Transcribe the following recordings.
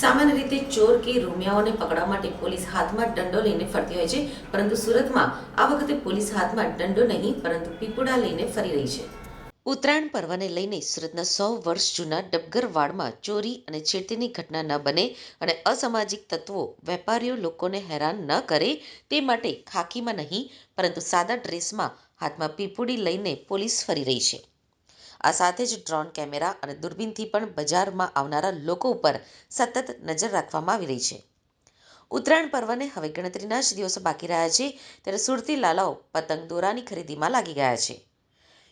સામાન્ય રીતે ચોર કે રોમિયાઓને પકડવા માટે પોલીસ હાથમાં દંડો લઈને ફરતી હોય છે, પરંતુ સુરતમાં આ વખતે પોલીસ હાથમાં દંડો નહીં, પરંતુ પીપુડા લઈને ફરી રહી છે. ઉત્તરાયણ પર્વને લઈને સુરતના સો વર્ષ જૂના ડબગર વાડમાં ચોરી અને છેડતીની ઘટના ન બને અને અસામાજિક તત્વો, વેપારીઓ લોકોને હેરાન ન કરે તે માટે ખાકીમાં નહીં, પરંતુ સાદા ડ્રેસમાં હાથમાં પીપુડી લઈને પોલીસ ફરી રહી છે. આ સાથે જ ડ્રોન કેમેરા અને દૂરબીનથી પણ બજારમાં આવનારા લોકો ઉપર સતત નજર રાખવામાં આવી રહી છે. ઉત્તરાયણ પર્વને હવે ગણતરીના જ દિવસો બાકી રહ્યા છે, ત્યારે સુરતી લાલાઓ પતંગ દોરાની ખરીદીમાં લાગી ગયા છે.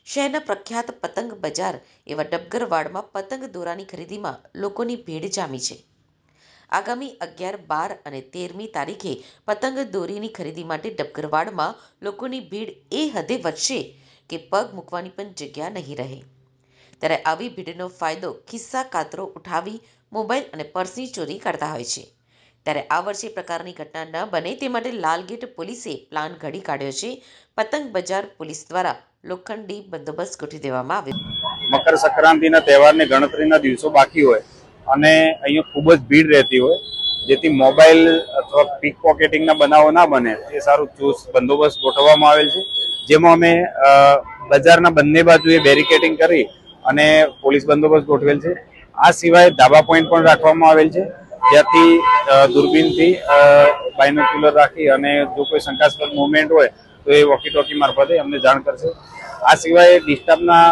શહેરના પ્રખ્યાત પતંગ બજાર એવા ડબગરવાડમાં પતંગ દોરાની ખરીદીમાં લોકોની ભીડ જામી છે. આગામી અગિયાર, બાર અને તેરમી તારીખે પતંગ દોરીની ખરીદી માટે ડબગરવાડમાં લોકોની ભીડ એ હદે વધશે કે પગ મૂકવાની પણ જગ્યા નહીં રહે. ત્યારે આવી ભીડનો ફાયદો ખિસ્સા કાતરો ઉઠાવી, મોબાઈલ અને પર્સની ચોરી કરતા હોય છે. ત્યારે આ વર્ષે પ્રકારની ઘટના ન બને તે માટે લાલગેટ પોલીસે પ્લાન ઘડી કાઢ્યો છે. પતંગ બજાર પોલીસ દ્વારા લોખંડી બંદોબસ્ત ગોઠવી દેવામાં આવ્યો. મકર સંક્રાંતિના તહેવારની ગણતરીના દિવસો બાકી હોય અને અહીંયા ખૂબ જ ભીડ રહેતી હોય, જેથી મોબાઈલ અથવા પીક પોકેટિંગના બનાવો ના બને, એ સારું ચુસ્ત બંદોબસ્ત ગોઠવવામાં આવેલ છે. જેમાં અમે બજારના બંને બાજુએ બેરિકેટિંગ કરી અને પોલીસ બંદોબસ્ત ગોઠવેલ છે. આ સિવાય ધાબા પોઈન્ટ પણ રાખવામાં આવેલ છે. જ્યાંથી દૂરબીનથી બાયનોક્યુલર રાખી અને જો કોઈ શંકાસ્પદ મુવમેન્ટ હોય, તો એ વોકી ટોકી મારફતે અમને જાણ કરશે. આ સિવાય ડિસ્ટર્બના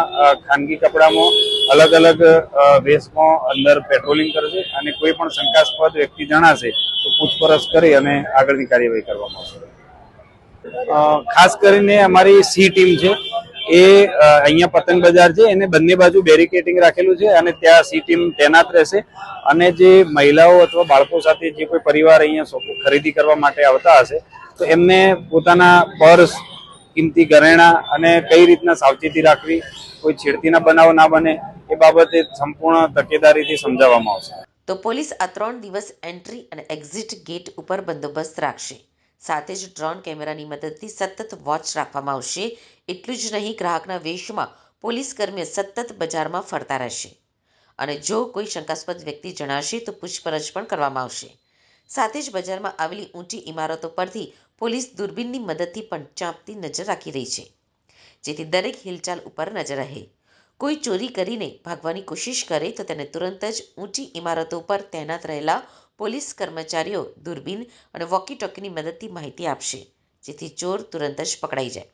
ખાનગી કપડામાં અલગ અલગ વેશમાં અંદર પેટ્રોલિંગ કરશે અને કોઈ પણ શંકાસ્પદ વ્યક્તિ જણાશે, તો પૂછપરછ કરી અને આગળની કાર્યવાહી કરવામાં આવશે. ખાસ કરીને અમારી સી ટીમ છે. એ અહીંયા પતંગ બજાર છે, એને બંને બાજુ બેરિકેટિંગ રાખેલું છે અને ત્યાં સી ટીમ તૈનાત રહેશે. અને જે મહિલાઓ અથવા બાળકો સાથે જે કોઈ પરિવાર અહીંયા ખરીદી કરવા માટે આવતા હશે, તો એમને પોતાના પર્સ, કિંમતી ઘરેણા અને કઈ રીતના સાવચેતી રાખવી, કોઈ છેડતીના બનાવ ના બને, એ બાબતે સંપૂર્ણ તકેદારીથી સમજાવવામાં આવશે. તો પોલીસ આ ત્રણ દિવસ એન્ટ્રી અને એક્ઝિટ ગેટ ઉપર બંદોબસ્ત રાખશે. સાથે જ ડ્રોન કેમેરાની મદદથી સતત વોચ રાખવામાં આવશે. એટલું જ નહીં, ગ્રાહકના વેશમાં પોલીસ કર્મીઓ સતત બજારમાં ફરતા રહેશે. અને જો કોઈ શંકાસ્પદ વ્યક્તિ જણાશે, તો પૂછપરછ પણ કરવામાં આવશે. સાથે જ બજારમાં આવેલી ઊંચી ઇમારતો પરથી પોલીસ દૂરબીનની મદદથી પણ ચાંપતી નજર રાખી રહી છે. જેથી દરેક હિલચાલ ઉપર નજર રહે. કોઈ ચોરી કરીને ભાગવાની કોશિશ કરે, તો તેને તુરંત જ ઊંચી ઇમારતો પર તૈનાત રહેલા પોલીસ કર્મચારીઓ દૂરબીન અને વોકી ટોકીની મદદથી માહિતી આપશે, જેથી ચોર તુરંત જ પકડાઈ જાય.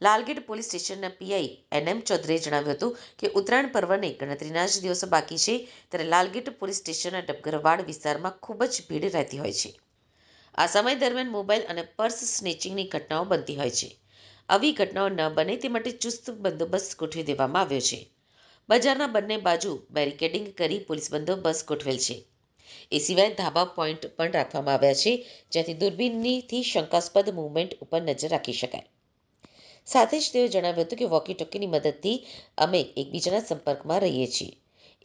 લાલગેટ પોલીસ સ્ટેશનના પીઆઈ એન એમ ચૌધરીએ જણાવ્યું હતું કે ઉત્તરાયણ પર્વને ગણતરીના જ દિવસો બાકી છે, ત્યારે લાલગેટ પોલીસ સ્ટેશનના ડબગરવાડ વિસ્તારમાં ખૂબ જ ભીડ રહેતી હોય છે. આ સમય દરમિયાન મોબાઈલ અને પર્સ સ્નેચિંગની ઘટનાઓ બનતી હોય છે. આવી ઘટનાઓ ન બને તે માટે ચુસ્ત બંદોબસ્ત ગોઠવી દેવામાં આવ્યો છે. બજારના બંને બાજુ બેરિકેડિંગ કરી પોલીસ બંદોબસ્ત ગોઠવેલ છે. એ સિવાય ધાબા પોઈન્ટ પણ રાખવામાં આવ્યા છે, જ્યાંથી દૂરબીનથી શંકાસ્પદ મૂવમેન્ટ ઉપર નજર રાખી શકાય. સાથે જ તેઓએ જણાવ્યું હતું કે વોકી ટોકીની મદદથી અમે એકબીજાના સંપર્કમાં રહીએ છીએ.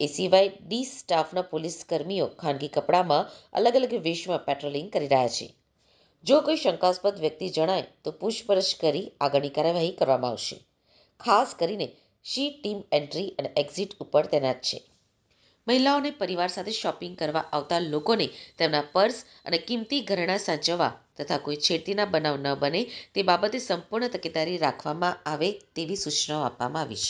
એ સિવાય ડી સ્ટાફના પોલીસ કર્મીઓ ખાનગી કપડામાં અલગ અલગ વેશમાં પેટ્રોલિંગ કરી રહ્યા છે. જો કોઈ શંકાસ્પદ વ્યક્તિ જણાય, તો પૂછપરછ કરી આગળની કાર્યવાહી કરવામાં આવશે. ખાસ કરીને શી ટીમ એન્ટ્રી અને એક્ઝિટ ઉપર તૈનાત છે. મહિલાઓને પરિવાર સાથે શોપિંગ કરવા આવતા લોકોને તેમના પર્સ અને કિંમતી ઘરેણાં સાચવવા તથા કોઈ છેડતીના બનાવ ન બને તે બાબતે સંપૂર્ણ તકેદારી રાખવામાં આવે તેવી સૂચનાઓ આપવામાં આવી છે.